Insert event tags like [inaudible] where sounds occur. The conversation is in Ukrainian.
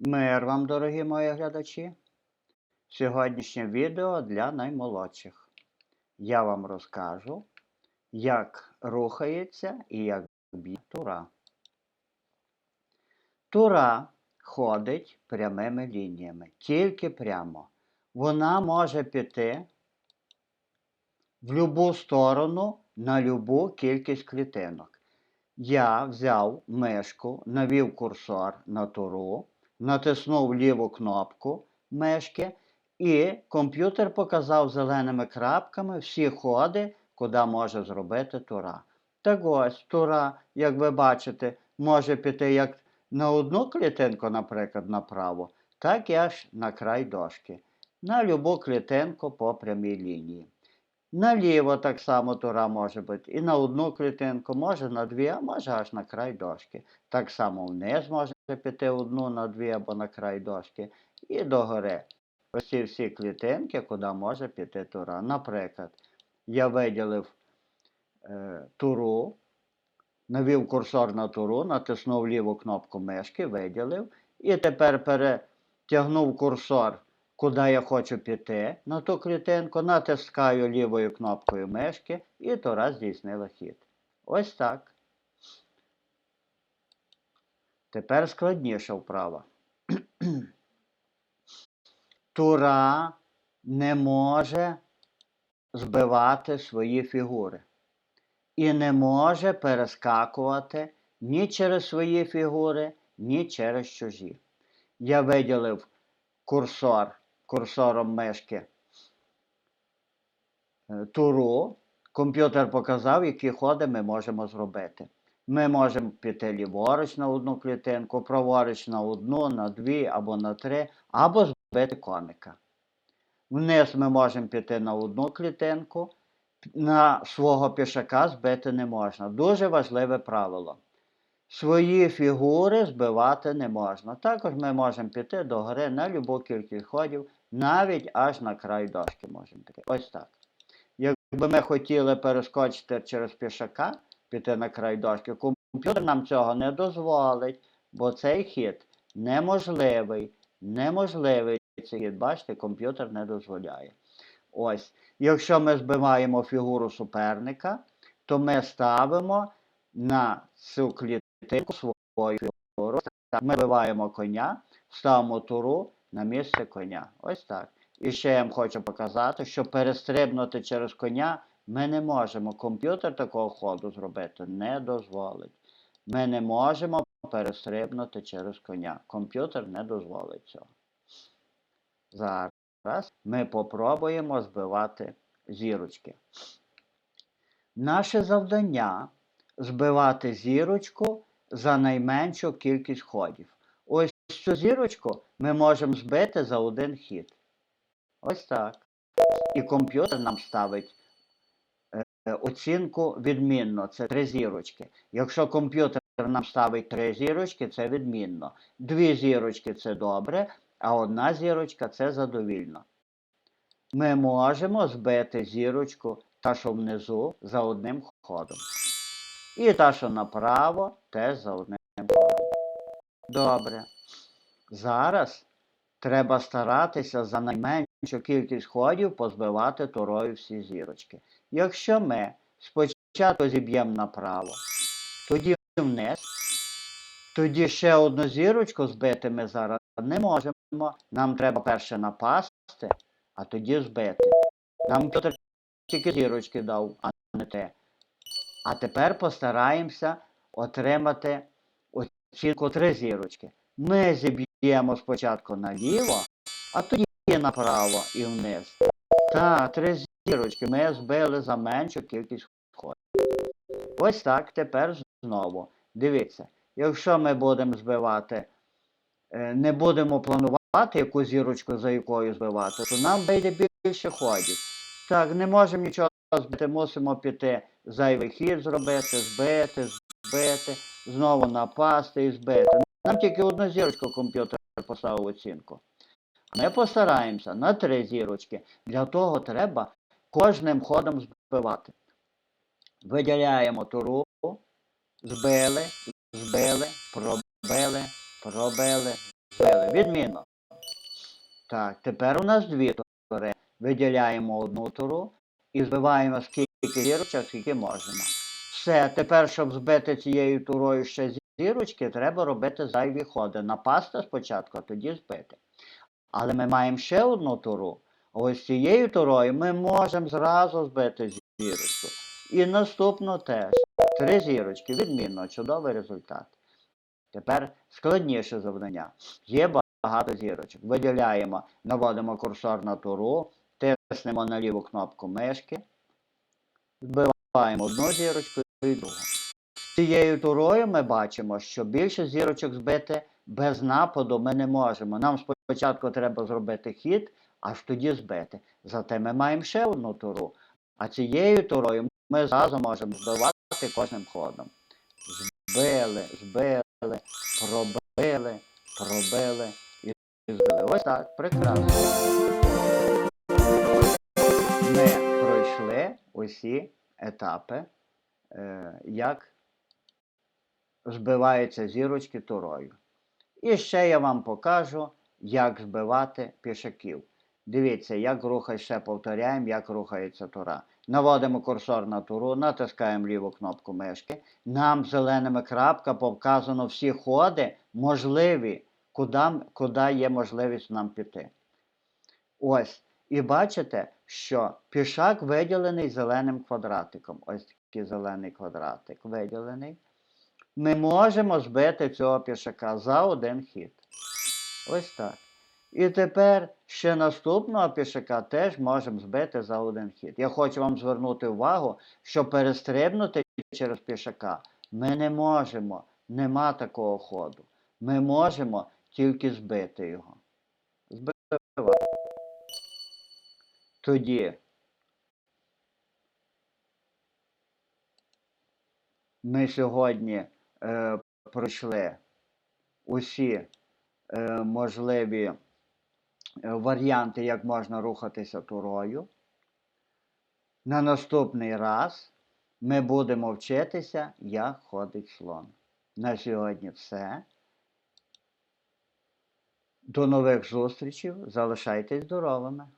Мир вам, дорогі мої глядачі. Сьогоднішнє відео для наймолодших. Я вам розкажу, як рухається і як б'є тура. Тура ходить прямими лініями, тільки прямо. Вона може піти в будь-яку сторону на будь-яку кількість клітинок. Я взяв мишку, навів курсор на туру, натиснув ліву кнопку мишки, і комп'ютер показав зеленими крапками всі ходи, куди може зробити тура. Так ось тура, як ви бачите, може піти як на одну клітинку, наприклад, направо, так і аж на край дошки. На любу клітинку по прямій лінії. Наліво так само тура може бути. І на одну клітинку, може на дві, а може аж на край дошки. Так само вниз може піти одну на дві або на край дошки. І догори. Ось ці всі клітинки, куди може піти тура. Наприклад, я виділив е, туру, навів курсор на туру, натиснув ліву кнопку мишки, виділив. І тепер перетягнув курсор куди я хочу піти на ту клітинку, натискаю лівою кнопкою мишки і тура здійснила хід. Ось так. Тепер складніша вправа. [clears throat] Тура не може збивати свої фігури. І не може перескакувати ні через свої фігури, ні через чужі. Я виділив курсор курсором мишки е, туру, комп'ютер показав, які ходи ми можемо зробити. Ми можемо піти ліворуч на одну клітинку, праворуч на одну, на дві або на три, або збити коника. Вниз ми можемо піти на одну клітинку, на свого пішака збити не можна. Дуже важливе правило. Свої фігури збивати не можна. Також ми можемо піти до гори на будь-яку кількість ходів, навіть аж на край дошки можемо піти. Ось так. Якби ми хотіли перескочити через пішака, піти на край дошки, комп'ютер нам цього не дозволить, бо цей хід неможливий. Неможливий цей хід, бачите, комп'ютер не дозволяє. Ось. Якщо ми збиваємо фігуру суперника, то ми ставимо на цю клітинку свою фігуру. Ми вбиваємо коня, ставимо туру на місце коня. Ось так. І ще я вам хочу показати, що перестрибнути через коня ми не можемо. Комп'ютер такого ходу зробити не дозволить. Ми не можемо перестрибнути через коня. Комп'ютер не дозволить цього. Зараз ми попробуємо збивати зірочки. Наше завдання збивати зірочку за найменшу кількість ходів. Цю зірочку ми можемо збити за один хід. Ось так. І комп'ютер нам ставить е, оцінку відмінно. Це три зірочки. Якщо комп'ютер нам ставить три зірочки, це відмінно. Дві зірочки це добре, а одна зірочка це задовільно. Ми можемо збити зірочку та, що внизу, за одним ходом. І та, що направо, теж за одним ходом. Добре. Зараз треба старатися за найменшу кількість ходів позбивати турою всі зірочки. Якщо ми спочатку зіб'ємо направо, тоді вниз, тоді ще одну зірочку збити ми зараз не можемо. Нам треба перше напасти, а тоді збити. Нам Петр тільки зірочки дав, а не те. А тепер постараємося отримати оцінку три зірочки. Ми зіб'ємо спочатку наліво, а тоді направо і вниз. Так, три зірочки ми збили за меншу кількість ходів. Ось так тепер знову. Дивіться, якщо ми будемо збивати, е, не будемо планувати яку зірочку за якою збивати, то нам вийде більше ходів. Так, не можемо нічого збити, мусимо піти зайвий хід зробити, збити, збити, знову напасти і збити. Нам тільки одну зірочку комп'ютер поставив оцінку. Ми постараємося на три зірочки. Для того треба кожним ходом збивати. Виділяємо туру, збили, збили, пробили, пробили, збили. Відмінно. Так, тепер у нас дві тури. Виділяємо одну туру і збиваємо скільки зірочок, скільки можемо. Все, тепер, щоб збити цією турою ще зірочки, треба робити зайві ходи. Напасти спочатку, а тоді збити. Але ми маємо ще одну туру. Ось цією турою ми можемо зразу збити зірочку. І наступну теж. Три зірочки. Відмінно, чудовий результат. Тепер складніше завдання. Є багато зірочок. Виділяємо, наводимо курсор на туру, тиснемо на ліву кнопку мишки, збиваємо одну зірочку і другу. Цією турою ми бачимо, що більше зірочок збити без нападу ми не можемо. Нам спочатку треба зробити хід, аж тоді збити. Зате ми маємо ще одну туру. А цією турою ми зразу можемо збивати кожним ходом. Збили, збили, пробили, пробили і збили. Ось так, прекрасно. Ми пройшли усі етапи, е, як збиваються зірочки турою. І ще я вам покажу, як збивати пішаків. Дивіться, як рухає, ще повторяємо, як рухається тура. Наводимо курсор на туру, натискаємо ліву кнопку мишки. Нам зеленими крапка показано всі ходи, можливі, куди, куди є можливість нам піти. Ось. І бачите, що пішак виділений зеленим квадратиком. Ось такий зелений квадратик виділений. Ми можемо збити цього пішака за один хід. Ось так. І тепер ще наступного пішака теж можемо збити за один хід. Я хочу вам звернути увагу, що перестрибнути через пішака ми не можемо. Нема такого ходу. Ми можемо тільки збити його. Збивати. Тоді ми сьогодні е, пройшли усі е, можливі е, варіанти, як можна рухатися турою. На наступний раз ми будемо вчитися, як ходить слон. На сьогодні все. До нових зустрічей. Залишайтесь здоровими!